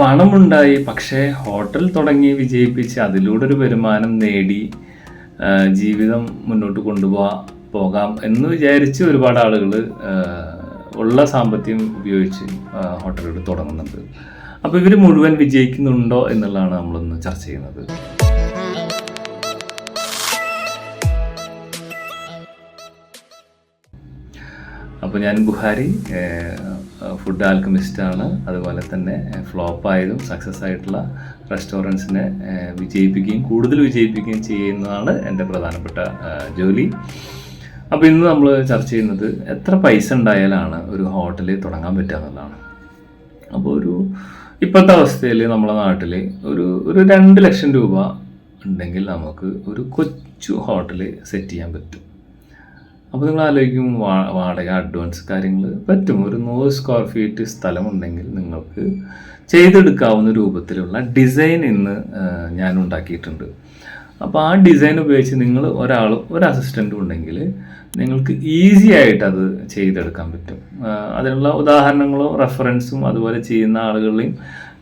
പണമുണ്ടായി പക്ഷേ ഹോട്ടൽ തുടങ്ങി വിജയിപ്പിച്ച് അതിലൂടെ ഒരു വരുമാനം നേടി ജീവിതം മുന്നോട്ട് കൊണ്ടുപോകാം പോകാം എന്ന് വിചാരിച്ച് ഒരുപാട് ആളുകൾ ഉള്ള സാമ്പത്തികം ഉപയോഗിച്ച് ഹോട്ടലുകൾ തുടങ്ങുന്നുണ്ട്. അപ്പോൾ ഇവർ മുഴുവൻ വിജയിക്കുന്നുണ്ടോ എന്നുള്ളതാണ് നമ്മളൊന്ന് ചർച്ച ചെയ്യുന്നത്. അപ്പോൾ ഞാൻ ബുഹാരി ഫുഡ് ആൽക്കമിസ്റ്റാണ് അതുപോലെ തന്നെ ഫ്ലോപ്പ് ആയതും സക്സസ് ആയിട്ടുള്ള റെസ്റ്റോറന്റ്സിനെ വിജയിപ്പിക്കുകയും കൂടുതൽ വിജയിപ്പിക്കുകയും ചെയ്യുന്നതാണ് എന്റെ പ്രധാനപ്പെട്ട ജോലി. അപ്പോൾ ഇന്ന് നമ്മൾ ചർച്ച ചെയ്യുന്നത് എത്ര പൈസ ഉണ്ടായാലാണ് ഒരു ഹോട്ടലിൽ തുടങ്ങാൻ പറ്റുക എന്നുള്ളതാണ്. അപ്പോൾ ഒരു ഇപ്പോഴത്തെ അവസ്ഥയിൽ നമ്മുടെ നാട്ടിൽ ഒരു ഒരു രണ്ട് ലക്ഷം രൂപ ഉണ്ടെങ്കിൽ നമുക്ക് ഒരു കൊച്ചു ഹോട്ടൽ സെറ്റ് ചെയ്യാൻ പറ്റും. അപ്പോൾ നിങ്ങൾ ആലോചിക്കും വാടക അഡ്വാൻസ് കാര്യങ്ങൾ പറ്റും. ഒരു നൂറ് സ്ക്വയർ ഫീറ്റ് സ്ഥലമുണ്ടെങ്കിൽ നിങ്ങൾക്ക് ചെയ്തെടുക്കാവുന്ന രൂപത്തിലുള്ള ഡിസൈൻ ഇന്ന് ഞാൻ ഉണ്ടാക്കിയിട്ടുണ്ട്. അപ്പോൾ ആ ഡിസൈൻ ഉപയോഗിച്ച് നിങ്ങൾ ഒരാൾ ഒരു അസിസ്റ്റന്റും ഉണ്ടെങ്കിൽ നിങ്ങൾക്ക് ഈസി ആയിട്ട് അത് ചെയ്തെടുക്കാൻ പറ്റും. അതിനുള്ള ഉദാഹരണങ്ങളോ റെഫറൻസും അതുപോലെ ചെയ്യുന്ന ആളുകളെയും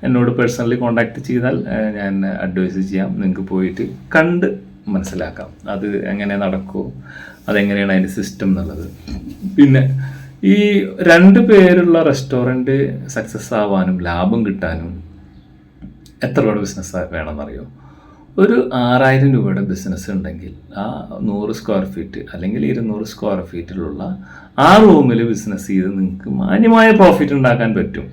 എന്നോട് പേഴ്സണലി കോണ്ടാക്ട് ചെയ്താൽ ഞാൻ അഡ്വൈസ് ചെയ്യാം. നിങ്ങൾക്ക് പോയിട്ട് കണ്ട് മനസ്സിലാക്കാം. അത് എങ്ങനെ നടക്കുമോ അതെങ്ങനെയാണ് അതിന്റെ സിസ്റ്റം എന്നുള്ളത്. പിന്നെ ഈ രണ്ട് പേരുള്ള റെസ്റ്റോറന്റ് സക്സസ് ആവാനും ലാഭം കിട്ടാനും എത്ര രൂപയുടെ ബിസിനസ് വേണമെന്നറിയോ? ഒരു ആറായിരം രൂപയുടെ ബിസിനസ് ഉണ്ടെങ്കിൽ ആ നൂറ് സ്ക്വയർ ഫീറ്റ് അല്ലെങ്കിൽ ഇരുന്നൂറ് സ്ക്വയർ ഫീറ്റിലുള്ള ആ റൂമിൽ ബിസിനസ് ചെയ്ത് നിങ്ങൾക്ക് മാന്യമായ പ്രോഫിറ്റ് ഉണ്ടാക്കാൻ പറ്റും.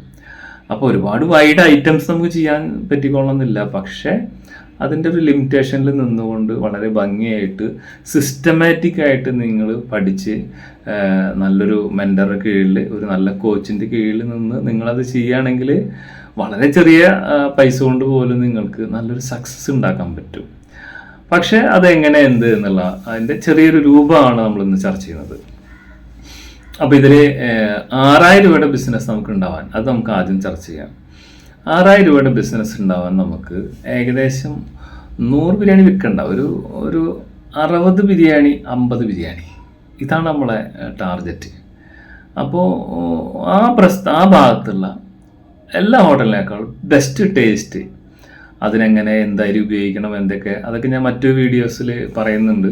അപ്പോൾ ഒരുപാട് വൈഡ് ഐറ്റംസ് നമുക്ക് ചെയ്യാൻ പറ്റിക്കൊള്ളണമെന്നില്ല പക്ഷേ അതിന്റെ ഒരു ലിമിറ്റേഷനിൽ നിന്നുകൊണ്ട് വളരെ ഭംഗിയായിട്ട് സിസ്റ്റമാറ്റിക് ആയിട്ട് നിങ്ങൾ പഠിച്ച് നല്ലൊരു മെന്ററുടെ കീഴിൽ ഒരു നല്ല കോച്ചിന്റെ കീഴിൽ നിന്ന് നിങ്ങളത് ചെയ്യുകയാണെങ്കിൽ വളരെ ചെറിയ പൈസ കൊണ്ട് പോലും നിങ്ങൾക്ക് നല്ലൊരു സക്സസ് ഉണ്ടാക്കാൻ പറ്റും. പക്ഷേ അതെങ്ങനെ എന്ത് എന്നുള്ള അതിന്റെ ചെറിയൊരു രൂപമാണ് നമ്മളിന്ന് ചർച്ച ചെയ്യുന്നത്. അപ്പോൾ ഇതിൽ ആറായിരം രൂപയുടെ ബിസിനസ് നമുക്ക് ഉണ്ടാവാൻ അത് നമുക്ക് ആദ്യം ചർച്ച ചെയ്യാം. ആറായിരം രൂപയുടെ ബിസിനസ് ഉണ്ടാവാൻ നമുക്ക് ഏകദേശം നൂറ് ബിരിയാണി വിൽക്കണ്ട. ഒരു ഒരു അറുപത് ബിരിയാണി അമ്പത് ബിരിയാണി. ഇതാണ് നമ്മളെ ടാർഗറ്റ് അപ്പോൾ ആ പ്രസ് ആ ഭാഗത്തുള്ള എല്ലാ ഹോട്ടലിനേക്കാളും ബെസ്റ്റ് ടേസ്റ്റ് അതിനെങ്ങനെ എന്തായാലും ഉപയോഗിക്കണം എന്തൊക്കെ അതൊക്കെ ഞാൻ മറ്റു വീഡിയോസിൽ പറയുന്നുണ്ട്.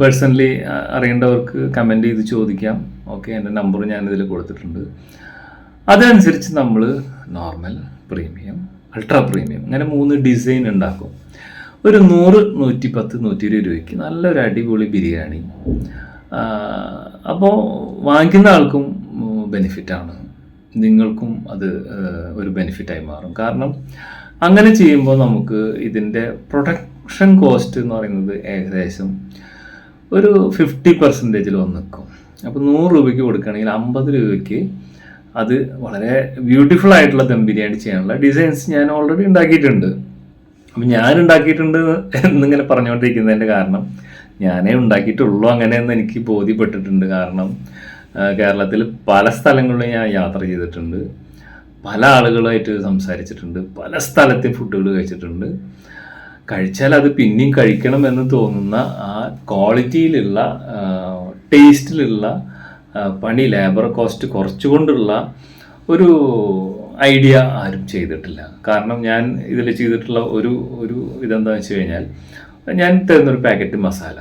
പേഴ്സണലി അറിയേണ്ടവർക്ക് കമന്റ് ചെയ്ത് ചോദിക്കാം. ഓക്കെ എന്റെ നമ്പർ ഞാനിതിൽ കൊടുത്തിട്ടുണ്ട്. അതനുസരിച്ച് നമ്മൾ നോർമൽ പ്രീമിയം അൾട്രാ പ്രീമിയം. അങ്ങനെ മൂന്ന് ഡിസൈൻ ഉണ്ടാക്കും. ഒരു നൂറ് നൂറ്റി പത്ത് നൂറ്റി ഇരുപത് രൂപയ്ക്ക് നല്ലൊരു അടിപൊളി ബിരിയാണി. അപ്പോൾ വാങ്ങിക്കുന്ന ആൾക്കും ബെനിഫിറ്റാണ് നിങ്ങൾക്കും അത് ഒരു ബെനിഫിറ്റായി മാറും. കാരണം അങ്ങനെ ചെയ്യുമ്പോൾ നമുക്ക് ഇതിന്റെ പ്രൊഡക്ഷൻ കോസ്റ്റ് എന്ന് പറയുന്നത് ഏകദേശം ഒരു ഫിഫ്റ്റി പെർസെന്റേജിൽ വന്ന് നിൽക്കും. അപ്പോൾ നൂറ് രൂപയ്ക്ക് കൊടുക്കുകയാണെങ്കിൽ അമ്പത് രൂപയ്ക്ക് അത് വളരെ ബ്യൂട്ടിഫുൾ ആയിട്ടുള്ള ദം ബിരിയാണി ചെയ്യാനുള്ള ഡിസൈൻസ് ഞാൻ ഓൾറെഡി ഉണ്ടാക്കിയിട്ടുണ്ട്. അപ്പം ഞാൻ ഉണ്ടാക്കിയിട്ടുണ്ട് എന്നിങ്ങനെ പറഞ്ഞുകൊണ്ടിരിക്കുന്നതിന്റെ കാരണം ഞാനേ ഉണ്ടാക്കിയിട്ടുള്ളൂ അങ്ങനെയെന്ന് എനിക്ക് ബോധ്യപ്പെട്ടിട്ടുണ്ട്. കാരണം കേരളത്തിൽ പല സ്ഥലങ്ങളിലും ഞാൻ യാത്ര ചെയ്തിട്ടുണ്ട്. പല ആളുകളായിട്ട് സംസാരിച്ചിട്ടുണ്ട്. പല സ്ഥലത്തെ ഫുഡുകൾ കഴിച്ചിട്ടുണ്ട്. കഴിച്ചാൽ അത് പിന്നെയും കഴിക്കണം എന്ന് തോന്നുന്ന ആ ക്വാളിറ്റിയിലുള്ള ടേസ്റ്റിലുള്ള പണി ലേബർ കോസ്റ്റ് കുറച്ചുകൊണ്ടുള്ള ഒരു ഐഡിയ ആരും ചെയ്തിട്ടില്ല. കാരണം ഞാൻ ഇതിൽ ചെയ്തിട്ടുള്ള ഒരു ഒരു ഇതെന്താണെന്ന് വെച്ച് കഴിഞ്ഞാൽ ഞാൻ തരുന്നൊരു പാക്കറ്റ് മസാല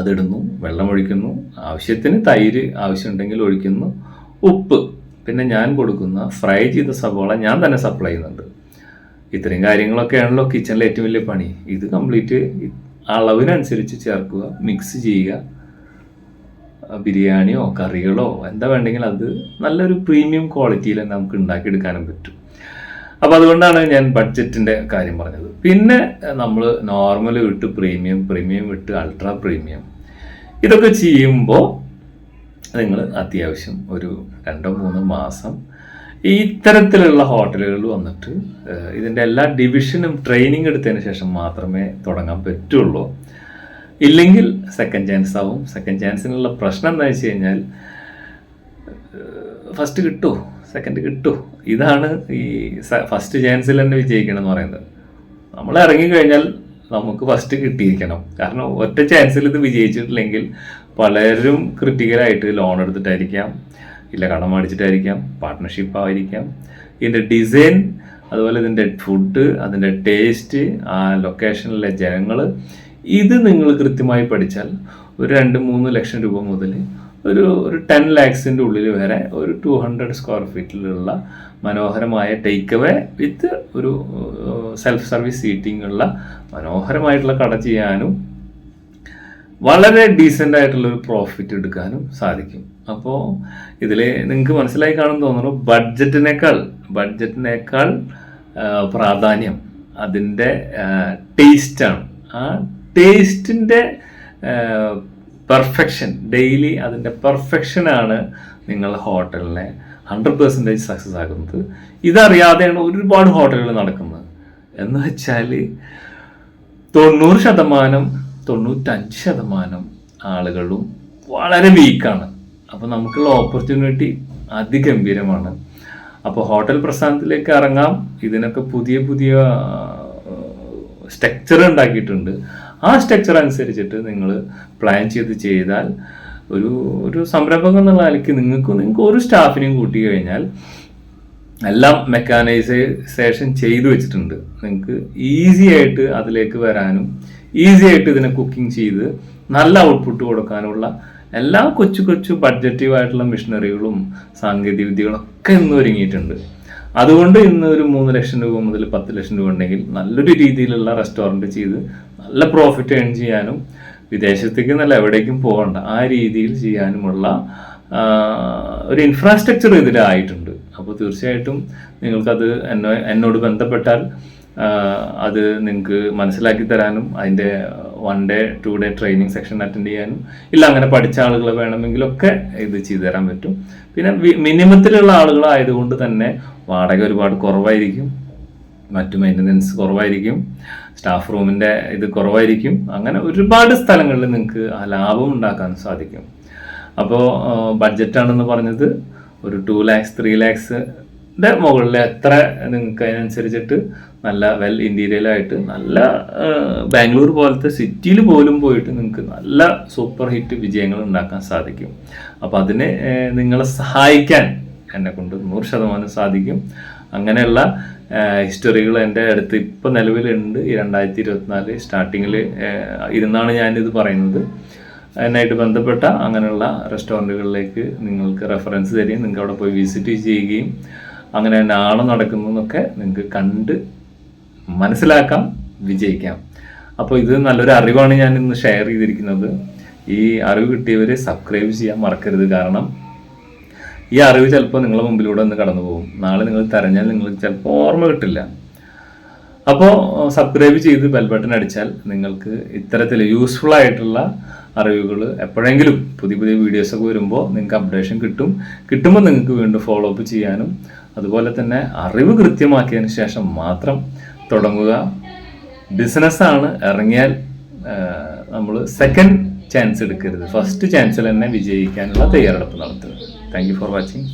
അതിടുന്നു വെള്ളം ഒഴിക്കുന്നു ആവശ്യത്തിന് തൈര് ആവശ്യമുണ്ടെങ്കിൽ ഒഴിക്കുന്നു ഉപ്പ്. പിന്നെ ഞാൻ കൊടുക്കുന്ന ഫ്രൈ ചെയ്ത സവാള ഞാൻ തന്നെ സപ്ലൈ ചെയ്യുന്നുണ്ട്. ഇത്രയും കാര്യങ്ങളൊക്കെയാണല്ലോ കിച്ചണിലെ ഏറ്റവും വലിയ പണി. ഇത് കംപ്ലീറ്റ് അളവിനനുസരിച്ച് ചേർക്കുക മിക്സ് ചെയ്യുക ബിരിയാണിയോ കറികളോ എന്താ വേണ്ടെങ്കിൽ അത് നല്ലൊരു പ്രീമിയം ക്വാളിറ്റിയിൽ നമുക്ക് ഉണ്ടാക്കിയെടുക്കാനും പറ്റും. അപ്പോൾ അതുകൊണ്ടാണ് ഞാൻ ബഡ്ജറ്റിന്റെ കാര്യം പറഞ്ഞത്. പിന്നെ നമ്മൾ നോർമൽ വിട്ട് പ്രീമിയം പ്രീമിയം വിട്ട് അൾട്രാ പ്രീമിയം ഇതൊക്കെ ചെയ്യുമ്പോൾ നിങ്ങൾ അത്യാവശ്യം ഒരു രണ്ടോ മൂന്നോ മാസം ഈ ഇത്തരത്തിലുള്ള ഹോട്ടലുകളിൽ വന്നിട്ട് ഇതിന്റെ എല്ലാ ഡിവിഷനും ട്രെയിനിങ് എടുത്തതിന് ശേഷം മാത്രമേ തുടങ്ങാൻ പറ്റുള്ളൂ. ഇല്ലെങ്കിൽ സെക്കൻഡ് ചാൻസ് ആവും. സെക്കൻഡ് ചാൻസിനുള്ള പ്രശ്നം എന്താ വെച്ച് കഴിഞ്ഞാൽ ഫസ്റ്റ് കിട്ടുമോ സെക്കൻഡ് കിട്ടുമോ ഇതാണ് ഈ ഫസ്റ്റ് ചാൻസിൽ തന്നെ വിജയിക്കണം എന്ന് പറയുന്നത്. നമ്മൾ ഇറങ്ങിക്കഴിഞ്ഞാൽ നമുക്ക് ഫസ്റ്റ് കിട്ടിയിരിക്കണം. കാരണം ഒറ്റ ചാൻസിൽ ഇത് വിജയിച്ചിട്ടില്ലെങ്കിൽ പലരും ക്രിട്ടിക്കലായിട്ട് ലോൺ എടുത്തിട്ടായിരിക്കാം ഇല്ല കടം മേടിച്ചിട്ടായിരിക്കാം പാർട്ട്ണർഷിപ്പ് ആയിരിക്കാം. ഇതിന്റെ ഡിസൈൻ അതുപോലെ ഇതിന്റെ ഫുഡ് അതിന്റെ ടേസ്റ്റ് ആ ലൊക്കേഷനിലെ ജനങ്ങൾ ഇത് നിങ്ങൾ കൃത്യമായി പഠിച്ചാൽ ഒരു രണ്ട് മൂന്ന് ലക്ഷം രൂപ മുതൽ ഒരു ഒരു ടെൻ ലാക്സിന്റെ ഉള്ളിൽ വരെ ഒരു ടു ഹൺഡ്രഡ് സ്ക്വയർ ഫീറ്റിലുള്ള മനോഹരമായ ടേക്ക് അവേ വിത്ത് ഒരു സെൽഫ് സർവീസ് സീറ്റിംഗ് ഉള്ള മനോഹരമായിട്ടുള്ള കട ചെയ്യാനും വളരെ ഡീസന്റ് ആയിട്ടുള്ള ഒരു പ്രോഫിറ്റ് എടുക്കാനും സാധിക്കും. അപ്പോൾ ഇതിൽ നിങ്ങൾക്ക് മനസ്സിലായി കാണും തോന്നുന്നു ബഡ്ജറ്റിനേക്കാൾ ബഡ്ജറ്റിനേക്കാൾ പ്രാധാന്യം അതിന്റെ ടേസ്റ്റാണ് ആ ടേസ്റ്റിന്റെ പെർഫെക്ഷൻ ഡെയിലി അതിന്റെ പെർഫെക്ഷനാണ് നിങ്ങൾ ഹോട്ടലിനെ ഹൺഡ്രഡ് പെർസെന്റേജ് സക്സസ് ആക്കുന്നത്. ഇതറിയാതെയാണ് ഒരുപാട് ഹോട്ടലുകൾ നടക്കുന്നത്. എന്ന് വെച്ചാൽ തൊണ്ണൂറ് ശതമാനം തൊണ്ണൂറ്റഞ്ച് ശതമാനം ആളുകളും വളരെ വീക്കാണ് അപ്പോൾ നമുക്കുള്ള ഓപ്പർച്യൂണിറ്റി അതിഗംഭീരമാണ്. അപ്പോൾ ഹോട്ടൽ പ്രസ്ഥാനത്തിലേക്ക് ഇറങ്ങാം. ഇതിനൊക്കെ പുതിയ പുതിയ സ്ട്രക്ചർ ഉണ്ടാക്കിയിട്ടുണ്ട്. ആ സ്ട്രക്ചർ അനുസരിച്ചിട്ട് നിങ്ങൾ പ്ലാൻ ചെയ്ത് ചെയ്താൽ ഒരു ഒരു സംരംഭകം എന്നുള്ള നിലയ്ക്ക് നിങ്ങൾക്ക് നിങ്ങൾക്ക് ഒരു സ്റ്റാഫിനെയും കൂട്ടി കഴിഞ്ഞാൽ എല്ലാം മെക്കാനൈസേഷൻ ചെയ്തു വെച്ചിട്ടുണ്ട്. നിങ്ങൾക്ക് ഈസി ആയിട്ട് അതിലേക്ക് വരാനും ഈസി ആയിട്ട് ഇതിനെ കുക്കിംഗ് ചെയ്ത് നല്ല ഔട്ട്പുട്ട് കൊടുക്കാനുള്ള എല്ലാ കൊച്ചു കൊച്ചു ബഡ്ജറ്റീവ് ആയിട്ടുള്ള മിഷനറികളും സാങ്കേതിക വിദ്യകളും ഒക്കെ ഇന്ന് ഒരുങ്ങിയിട്ടുണ്ട്. അതുകൊണ്ട് ഇന്ന് ഒരു മൂന്ന് ലക്ഷം രൂപ മുതൽ പത്ത് ലക്ഷം രൂപ ഉണ്ടെങ്കിൽ നല്ലൊരു രീതിയിലുള്ള റെസ്റ്റോറന്റ് ചെയ്ത് നല്ല പ്രോഫിറ്റ് ഏൺ ചെയ്യാനും വിദേശത്തേക്ക് നല്ല എവിടേക്കും പോകണ്ട ആ രീതിയിൽ ചെയ്യാനുമുള്ള ഒരു ഇൻഫ്രാസ്ട്രക്ചർ ഇതിലായിട്ടുണ്ട്. അപ്പോൾ തീർച്ചയായിട്ടും നിങ്ങൾക്കത് എന്നോ എന്നോട് ബന്ധപ്പെട്ടാൽ അത് നിങ്ങൾക്ക് മനസ്സിലാക്കി തരാനും അതിന്റെ one day two day training section attend ചെയ്യാനും ഇല്ല അങ്ങനെ പഠിച്ച ആളുകൾ വേണമെങ്കിലൊക്കെ ഇത് ചെയ്തു തരാൻ പറ്റും. പിന്നെ മിനിമത്തിലുള്ള ആളുകളായതുകൊണ്ട് തന്നെ വാടക ഒരുപാട് കുറവായിരിക്കും. മറ്റു മെയിന്റനൻസ് കുറവായിരിക്കും. സ്റ്റാഫ് റൂമിന്റെ ഇത് കുറവായിരിക്കും. അങ്ങനെ ഒരുപാട് സ്ഥലങ്ങളിൽ നിങ്ങൾക്ക് ലാഭം ഉണ്ടാക്കാൻ സാധിക്കും. അപ്പോൾ ബഡ്ജറ്റാണെന്ന് പറഞ്ഞത് ഒരു ടു ലാക്സ് ത്രീ ലാക്സിന്റെ മുകളിൽ എത്ര നിങ്ങൾക്ക് അതിനനുസരിച്ചിട്ട് നല്ല വെൽ ഇന്റീരിയലായിട്ട് നല്ല ബാംഗ്ലൂർ പോലത്തെ സിറ്റിയിൽ പോലും പോയിട്ട് നിങ്ങൾക്ക് നല്ല സൂപ്പർ ഹിറ്റ് വിജയങ്ങൾ ഉണ്ടാക്കാൻ സാധിക്കും. അപ്പോൾ അതിന് നിങ്ങളെ സഹായിക്കാൻ എന്നെ കൊണ്ട് നൂറ് ശതമാനം സാധിക്കും. അങ്ങനെയുള്ള ഹിസ്റ്ററികൾ എന്റെ അടുത്ത് ഇപ്പോൾ നിലവിലുണ്ട്. ഈ രണ്ടായിരത്തി ഇരുപത്തിനാല് സ്റ്റാർട്ടിങ്ങിൽ ഇരുന്നാണ് ഞാനിത് പറയുന്നത്. അതിനായിട്ട് ബന്ധപ്പെട്ട അങ്ങനെയുള്ള റെസ്റ്റോറന്റുകളിലേക്ക് നിങ്ങൾക്ക് റെഫറൻസ് തരികയും നിങ്ങൾക്ക് അവിടെ പോയി വിസിറ്റ് ചെയ്യുകയും അങ്ങനെ തന്നെ ആളം നടക്കുന്നു എന്നൊക്കെ നിങ്ങൾക്ക് കണ്ട് മനസ്സിലാക്കാം വിജയിക്കാം. അപ്പോൾ ഇത് നല്ലൊരു അറിവാണ് ഞാൻ ഇന്ന് ഷെയർ ചെയ്തിരിക്കുന്നത്. ഈ അറിവ് കിട്ടിയവർ സബ്സ്ക്രൈബ് ചെയ്യാൻ മറക്കരുത്. കാരണം ഈ അറിവ് ചിലപ്പോൾ നിങ്ങളുടെ മുമ്പിലൂടെ ഒന്ന് കടന്നു പോകും. നാളെ നിങ്ങൾ തെരഞ്ഞാൽ നിങ്ങൾക്ക് ചിലപ്പോൾ ഓർമ്മ കിട്ടില്ല. അപ്പോൾ സബ്സ്ക്രൈബ് ചെയ്ത് ബെൽ ബട്ടൺ അടിച്ചാൽ നിങ്ങൾക്ക് ഇത്തരത്തിൽ യൂസ്ഫുൾ ആയിട്ടുള്ള അറിവുകൾ എപ്പോഴെങ്കിലും പുതിയ പുതിയ വീഡിയോസൊക്കെ വരുമ്പോൾ നിങ്ങൾക്ക് അപ്ഡേഷൻ കിട്ടും. കിട്ടുമ്പോൾ നിങ്ങൾക്ക് വീണ്ടും ഫോളോ അപ്പ് ചെയ്യാനും അതുപോലെ തന്നെ അറിവ് കൃത്യമാക്കിയതിന് ശേഷം മാത്രം തുടങ്ങുക. ബിസിനസ്സാണ് ഇറങ്ങിയാൽ നമ്മൾ സെക്കൻഡ് ചാൻസ് എടുക്കരുത്. ഫസ്റ്റ് ചാൻസിൽ തന്നെ വിജയിക്കാനുള്ള തയ്യാറെടുപ്പ് നടത്തുക. Thank you for watching